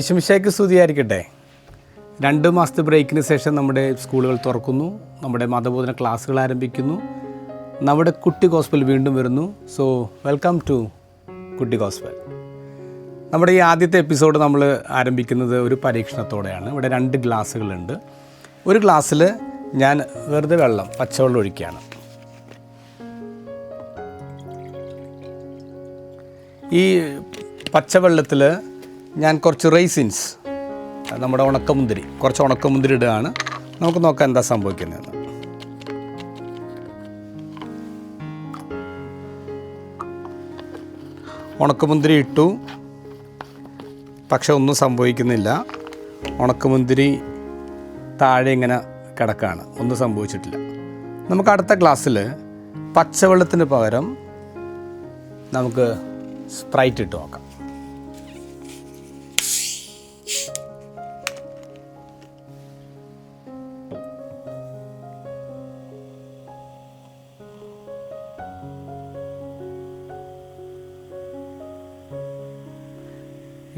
ഇഷമിഷയ്ക്ക് സ്തുതിയായിരിക്കട്ടെ. രണ്ട് മാസത്തെ ബ്രേക്കിന് ശേഷം നമ്മുടെ സ്കൂളുകൾ തുറക്കുന്നു. നമ്മുടെ മതബോധന ക്ലാസ്സുകൾ ആരംഭിക്കുന്നു. നമ്മുടെ കുട്ടി ഗോസ്പൽ വീണ്ടും വരുന്നു. സോ വെൽക്കം ടു കുട്ടി ഗോസ്പൽ നമ്മുടെ ഈ ആദ്യത്തെ എപ്പിസോഡ് നമ്മൾ ആരംഭിക്കുന്നത് ഒരു പരീക്ഷണത്തോടെയാണ്. ഇവിടെ രണ്ട് ഗ്ലാസ്സുകളുണ്ട്. ഒരു ഗ്ലാസ്സിൽ ഞാൻ വെറുതെ വെള്ളം പച്ചവെള്ളം ഒഴിക്കുകയാണ്. ഈ പച്ചവെള്ളത്തിൽ ഞാൻ കുറച്ച് റൈസിൻസ്. നമ്മുടെ ഉണക്കമുന്തിരി. കുറച്ച് ഉണക്കമുന്തിരി ഇടുകയാണ്. നമുക്ക് നോക്കാം എന്താ സംഭവിക്കുന്നതെന്ന് ഉണക്കമുന്തിരി ഇട്ടു. പക്ഷെ ഒന്നും സംഭവിക്കുന്നില്ല. ഉണക്കമുന്തിരി താഴെ ഇങ്ങനെ കിടക്കുകയാണ് ഒന്നും സംഭവിച്ചിട്ടില്ല. നമുക്ക് അടുത്ത ക്ലാസ്സിൽ പച്ചവെള്ളത്തിന് പകരം നമുക്ക് സ്പ്രൈറ്റ് ഇട്ട് നോക്കാം.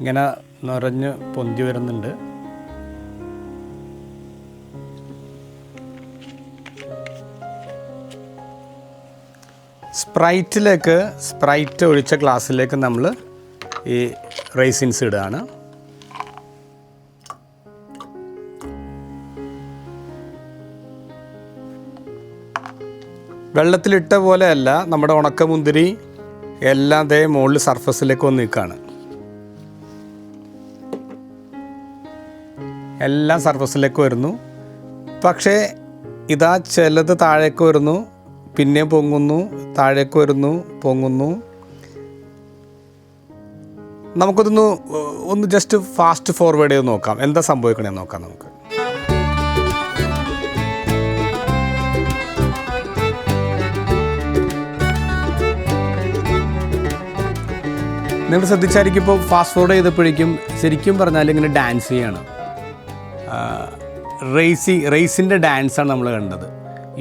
ഇങ്ങനെ നിറഞ്ഞ് പൊന്തി വരുന്നുണ്ട്. സ്പ്രൈറ്റിലേക്ക് സ്പ്രൈറ്റ് ഒഴിച്ച ഗ്ലാസ്സിലേക്ക് നമ്മൾ ഈ റൈസിൻസ് ഇടുകയാണ്. വെള്ളത്തിലിട്ട പോലെയല്ല നമ്മുടെ ഉണക്കമുന്തിരി എല്ലാം ദേ മുകളിൽ സർഫസിലേക്ക് വന്ന് നിൽക്കുകയാണ്. എല്ലാം സർഫസിലേക്ക് വരുന്നു. പക്ഷേ ഇതാ ചിലത് താഴേക്ക് വരുന്നു. പിന്നെ പൊങ്ങുന്നു താഴേക്ക് വരുന്നു പൊങ്ങുന്നു. നമുക്കതൊന്ന് ഒന്ന് ജസ്റ്റ് ഫാസ്റ്റ് ഫോർവേഡ് ചെയ്ത് നോക്കാം. എന്താ സംഭവിക്കണേ നോക്കാം നമുക്ക്. നിങ്ങൾ ശ്രദ്ധിച്ചായിരിക്കും ഇപ്പോൾ ഫാസ്റ്റ് ഫോർവേഡ് ചെയ്തപ്പോഴേക്കും ശരിക്കും പറഞ്ഞാൽ ഇങ്ങനെ ഡാൻസ് ചെയ്യാണ്. റേസി റേസിന്റെ ഡാൻസാണ് നമ്മൾ കണ്ടത്.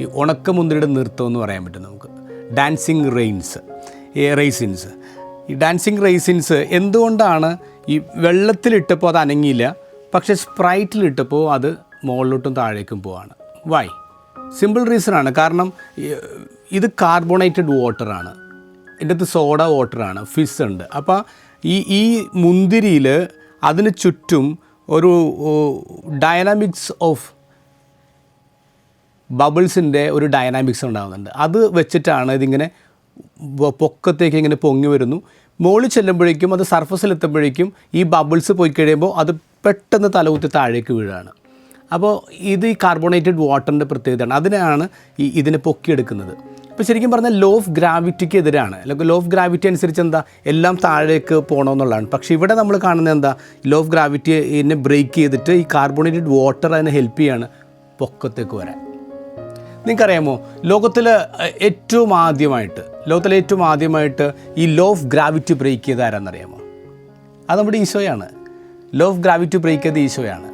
ഈ ഉണക്കമുന്തിരിയുടെ നൃത്തം എന്ന് പറയാൻ പറ്റും നമുക്ക്. ഡാൻസിങ് റെയിൻസ് ഈ റേസിൻസ് ഈ ഡാൻസിങ് റേസിൻസ് എന്തുകൊണ്ടാണ് ഈ വെള്ളത്തിലിട്ടപ്പോൾ അത് അനങ്ങിയില്ല പക്ഷേ സ്പ്രൈറ്റിലിട്ടപ്പോൾ അത് മുകളിലോട്ടും താഴേക്കും പോവാണ്? വൈ സിമ്പിൾ റീസണാണ് കാരണം ഇത് കാർബണേറ്റഡ് വാട്ടറാണ് എന്റെ അടുത്ത് സോഡ വാട്ടറാണ് ഫിസ് ഉണ്ട്. അപ്പോൾ ഈ ഈ മുന്തിരിയിൽ അതിന് ചുറ്റും ഒരു ഡയനാമിക്സ് ഓഫ് ബബിൾസിന്റെ ഒരു ഡയനാമിക്സ് ഉണ്ടാകുന്നുണ്ട് അത് വെച്ചിട്ടാണ് ഇതിങ്ങനെ പൊക്കത്തേക്ക് ഇങ്ങനെ പൊങ്ങി വരുന്നു. മുകളിൽ ചെല്ലുമ്പോഴേക്കും അത് സർഫസിലെത്തുമ്പോഴേക്കും ഈ ബബിൾസ് പോയി കഴിയുമ്പോൾ അത് പെട്ടെന്ന് തലകുത്തി താഴേക്ക് വീഴാണ്. അപ്പോൾ ഇത് ഈ കാർബണേറ്റഡ് വാട്ടറിന്റെ പ്രത്യേകതയാണ്. അതിനെയാണ് ഈ ഇതിനെ പൊക്കിയെടുക്കുന്നത്. ഇപ്പോൾ ശരിക്കും പറഞ്ഞാൽ ലോ ഓഫ് ഗ്രാവിറ്റിക്ക് എതിരാണ്. അല്ലെങ്കിൽ ലോ ഓഫ് ഗ്രാവിറ്റി അനുസരിച്ച് എന്താ എല്ലാം താഴേക്ക് പോകണമെന്നുള്ളതാണ് പക്ഷേ ഇവിടെ നമ്മൾ കാണുന്നത് എന്താ? ലോ ഓഫ് ഗ്രാവിറ്റി ഗ്രാവിറ്റിനെ ബ്രേക്ക് ചെയ്തിട്ട് ഈ കാർബണേറ്റഡ് വാട്ടർ അതിനെ ഹെൽപ്പ് ചെയ്യാണ് പൊക്കത്തേക്ക് വരാൻ. നിങ്ങൾക്കറിയാമോ? ലോകത്തിൽ ഏറ്റവും ആദ്യമായിട്ട് ലോകത്തിലെ ഏറ്റവും ആദ്യമായിട്ട് ഈ ലോ ഓഫ് ഗ്രാവിറ്റി ബ്രേക്ക് ചെയ്ത ആരാന്നറിയാമോ? അത് നമ്മുടെ ഈശോയാണ്. ലോ ഓഫ് ഗ്രാവിറ്റി ബ്രേക്ക് ചെയ്ത ഈശോയാണ്.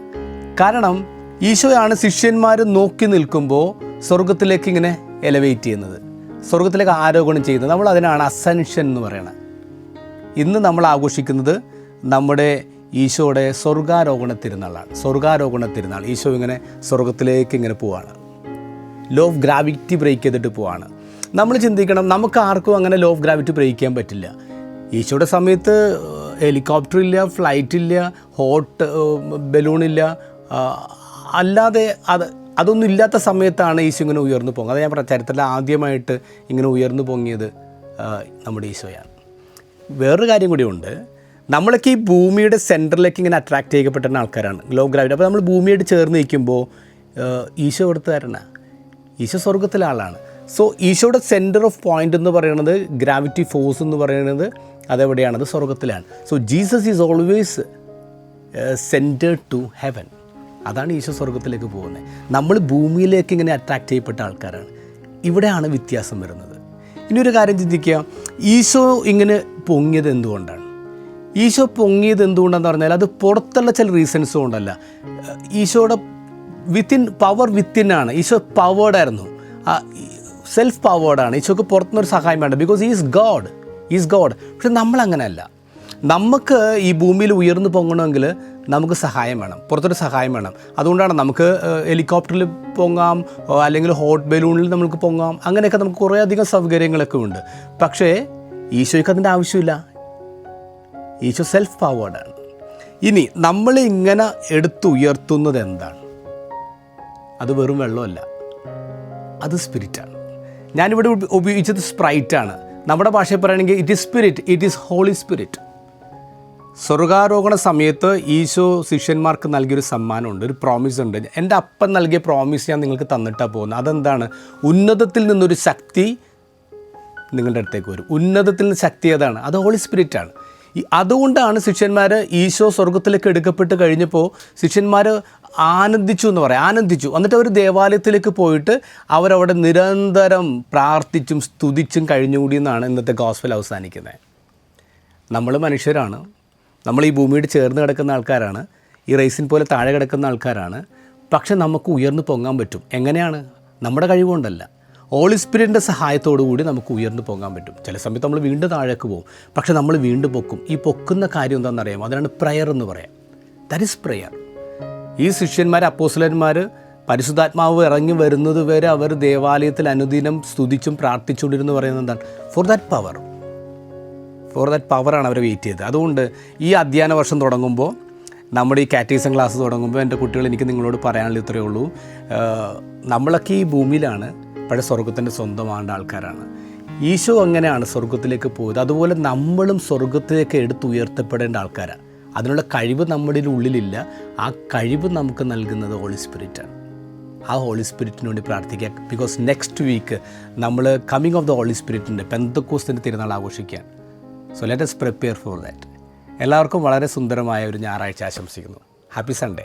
കാരണം ഈശോയാണ് ശിഷ്യന്മാർ നോക്കി നിൽക്കുമ്പോൾ സ്വർഗത്തിലേക്ക് ഇങ്ങനെ എലവേറ്റ് ചെയ്യുന്നത്. സ്വർഗത്തിലേക്ക് ആരോപണം ചെയ്യുന്നത് നമ്മൾ അതിനാണ് അസെൻഷൻ എന്ന് പറയുന്നത് ഇന്ന് നമ്മൾ ആഘോഷിക്കുന്നത് നമ്മുടെ ഈശോയുടെ സ്വർഗാരോഹണ തിരുനാളാണ്. സ്വർഗാരോഹണ തിരുനാൾ. ഈശോ ഇങ്ങനെ സ്വർഗത്തിലേക്ക് ഇങ്ങനെ പോവാണ്. ലോ ഓഫ് ഗ്രാവിറ്റി ബ്രേക്ക് ചെയ്തിട്ട് പോവാണ്. നമ്മൾ ചിന്തിക്കണം നമുക്ക് ആർക്കും അങ്ങനെ ലോ ഓഫ് ഗ്രാവിറ്റി ബ്രേക്ക് ചെയ്യാൻ പറ്റില്ല. ഈശോയുടെ സമയത്ത് ഹെലികോപ്റ്റർ ഇല്ല ഫ്ലൈറ്റ് ഇല്ല ഹോട്ട് ബലൂണില്ല അല്ലാതെ അത് അതൊന്നും ഇല്ലാത്ത സമയത്താണ് ഈശോ ഇങ്ങനെ ഉയർന്നു പോകുന്നത്. അത് ഞാൻ പറഞ്ഞ ചരിത്രത്തിൽ ആദ്യമായിട്ട് ഇങ്ങനെ ഉയർന്നു പൊങ്ങിയത് നമ്മുടെ ഈശോയാണ്. വേറൊരു കാര്യം കൂടിയുണ്ട് നമ്മളൊക്കെ ഈ ഭൂമിയുടെ സെന്ററിലേക്ക് ഇങ്ങനെ അട്രാക്റ്റ് ചെയ്യപ്പെട്ടിരുന്ന ആൾക്കാരാണ് ലോ ഗ്രാവിറ്റി. അപ്പോൾ നമ്മൾ ഭൂമിയായിട്ട് ചേർന്ന് നിൽക്കുമ്പോൾ ഈശോ കൊടുത്തുകാരനാണ് ഈശോ സ്വർഗത്തിലെ ആളാണ്. സോ ഈശോയുടെ സെന്റർ ഓഫ് പോയിന്റ് എന്ന് പറയുന്നത് ഗ്രാവിറ്റി ഫോഴ്സ് എന്ന് പറയുന്നത് അതെവിടെയാണ്? അത് സ്വർഗത്തിലാണ് so Jesus is always centred to heaven. അതാണ് ഈശോ സ്വർഗത്തിലേക്ക് പോകുന്നത്. നമ്മൾ ഭൂമിയിലേക്ക് ഇങ്ങനെ അട്രാക്റ്റ് ചെയ്യപ്പെട്ട ആൾക്കാരാണ്. ഇവിടെയാണ് വ്യത്യാസം വരുന്നത്. ഇനി ഒരു കാര്യം ചിന്തിക്കുക. ഈശോ ഇങ്ങനെ പൊങ്ങിയത് എന്തുകൊണ്ടാണ്? ഈശോ പൊങ്ങിയത് എന്തുകൊണ്ടാണെന്ന് പറഞ്ഞാൽ അത് പുറത്തുള്ള ചില റീസൺസ് കൊണ്ടല്ല ഈശോയുടെ വിത്തിൻ പവർ വിത്തിൻ ആണ്. ഈശോ പവേർഡ് ആയിരുന്നു. സെൽഫ് പവേർഡാണ് ഈശോക്ക് പുറത്തുനിന്നൊരു സഹായം വേണ്ട. Because is God is God പക്ഷെ നമ്മളങ്ങനെയല്ല നമുക്ക് ഈ ഭൂമിയിൽ ഉയർന്നു പൊങ്ങണമെങ്കിൽ നമുക്ക് സഹായം വേണം പുറത്തൊരു സഹായം വേണം. അതുകൊണ്ടാണ് നമുക്ക് ഹെലികോപ്റ്ററിൽ പൊങ്ങാം അല്ലെങ്കിൽ ഹോട്ട് ബലൂണിൽ നമുക്ക് പൊങ്ങാം അങ്ങനെയൊക്കെ നമുക്ക് കുറേ അധികം സൗകര്യങ്ങളൊക്കെ ഉണ്ട്. പക്ഷേ ഈശോയ്ക്ക് അതിന്റെ ആവശ്യമില്ല. ഈശോ സെൽഫ് പവേർഡാണ് ഇനി നമ്മൾ ഇങ്ങനെ എടുത്തുയർത്തുന്നത് എന്താണ്? അത് വെറും വെള്ളമല്ല. അത് സ്പിരിറ്റാണ് ഞാനിവിടെ ഉപ- ഉപയോഗിച്ചത് സ്പ്രൈറ്റാണ് നമ്മുടെ ഭാഷയിൽ പറയുകയാണെങ്കിൽ it is spirit it is Holy Spirit സ്വർഗാരോഹണ സമയത്ത് ഈശോ ശിഷ്യന്മാർക്ക് നൽകിയൊരു സമ്മാനമുണ്ട് ഒരു പ്രോമിസ് ഉണ്ട്. എന്റെ അപ്പൻ നൽകിയ പ്രോമിസ് ഞാൻ നിങ്ങൾക്ക് തന്നിട്ടാണ് പോകുന്നത്. അതെന്താണ്? ഉന്നതത്തിൽ നിന്നൊരു ശക്തി നിങ്ങളുടെ അടുത്തേക്ക് വരും. ഉന്നതത്തിൽ നിന്ന് ശക്തി ഏതാണ്? അത് ഹോളി സ്പിരിറ്റ് ആണ്. അതുകൊണ്ടാണ് ശിഷ്യന്മാർ ഈശോ സ്വർഗത്തിലേക്ക് എടുക്കപ്പെട്ട് കഴിഞ്ഞപ്പോൾ ശിഷ്യന്മാർ ആനന്ദിച്ചു എന്ന് പറയാം. ആനന്ദിച്ചു. എന്നിട്ട് അവർ ദേവാലയത്തിലേക്ക് പോയിട്ട് അവരവിടെ നിരന്തരം പ്രാർത്ഥിച്ചും സ്തുതിച്ചും കഴിഞ്ഞുകൂടി എന്നാണ് ഇന്നത്തെ ഗോസ്ഫൽ അവസാനിക്കുന്നത്. നമ്മൾ മനുഷ്യരാണ്. നമ്മൾ ഈ ഭൂമിയോട് ചേർന്ന് കിടക്കുന്ന ആൾക്കാരാണ്. ഈ റേസിൻ പോലെ താഴെ കിടക്കുന്ന ആൾക്കാരാണ്. പക്ഷെ നമുക്ക് ഉയർന്നു പൊങ്ങാൻ പറ്റും. എങ്ങനെയാണ്? നമ്മുടെ കഴിവുകൊണ്ടല്ല. ഓൾ സ്പിരിറ്റിന്റെ സഹായത്തോടു കൂടി നമുക്ക് ഉയർന്നു പോകാൻ പറ്റും. ചില സമയത്ത് നമ്മൾ വീണ്ടും താഴേക്ക് പോകും. പക്ഷെ നമ്മൾ വീണ്ടും പൊക്കും. ഈ പൊക്കുന്ന കാര്യം എന്താണെന്ന് അറിയാം അതിനാണ് പ്രയർ എന്ന് പറയാം. ദറ്റ് ഇസ് പ്രയർ ഈ ശിഷ്യന്മാർ അപ്പോസ്ലന്മാർ പരിശുദ്ധാത്മാവ് ഇറങ്ങി വരുന്നത് വരെ അവർ ദേവാലയത്തിൽ അനുദിനം സ്തുതിച്ചും പ്രാർത്ഥിച്ചുകൊണ്ടിരുന്നു പറയുന്നത് എന്താണ്? For that power for that പവറാണ് അവർ വെയിറ്റ് ചെയ്തത്. അതുകൊണ്ട് ഈ അധ്യയന വർഷം തുടങ്ങുമ്പോൾ നമ്മുടെ ഈ കാറ്റീസം ക്ലാസ് തുടങ്ങുമ്പോൾ എന്റെ കുട്ടികൾ എനിക്ക് നിങ്ങളോട് പറയാനുള്ള ഇത്രയേ ഉള്ളൂ. നമ്മളൊക്കെ ഈ ഭൂമിയിലാണ് പഴയ സ്വർഗത്തിന്റെ സ്വന്തമാകേണ്ട ആൾക്കാരാണ്. ഈശോ അങ്ങനെയാണ് സ്വർഗത്തിലേക്ക് പോയത്? അതുപോലെ നമ്മളും സ്വർഗത്തിലേക്ക് എടുത്തുയർത്തപ്പെടേണ്ട ആൾക്കാരാണ്. അതിനുള്ള കഴിവ് നമ്മുടെ ഉള്ളിലില്ല. ആ കഴിവ് നമുക്ക് നൽകുന്നത് ഹോളി സ്പിരിറ്റാണ് ആ ഹോളി സ്പിരിറ്റിന് വേണ്ടി പ്രാർത്ഥിക്കുക. ബിക്കോസ് നെക്സ്റ്റ് വീക്ക് നമ്മൾ കമ്മിങ് ഓഫ് ദ ഹോളി സ്പിരിറ്റിന്റെ പെന്തക്കോസ്തിന്റെ തിരുനാൾ ആഘോഷിക്കാൻ so let's prepare for that എല്ലാവർക്കും വളരെ സുന്ദരമായ ഒരു ഞായറാഴ്ച ആശംസിക്കുന്നു. Happy Sunday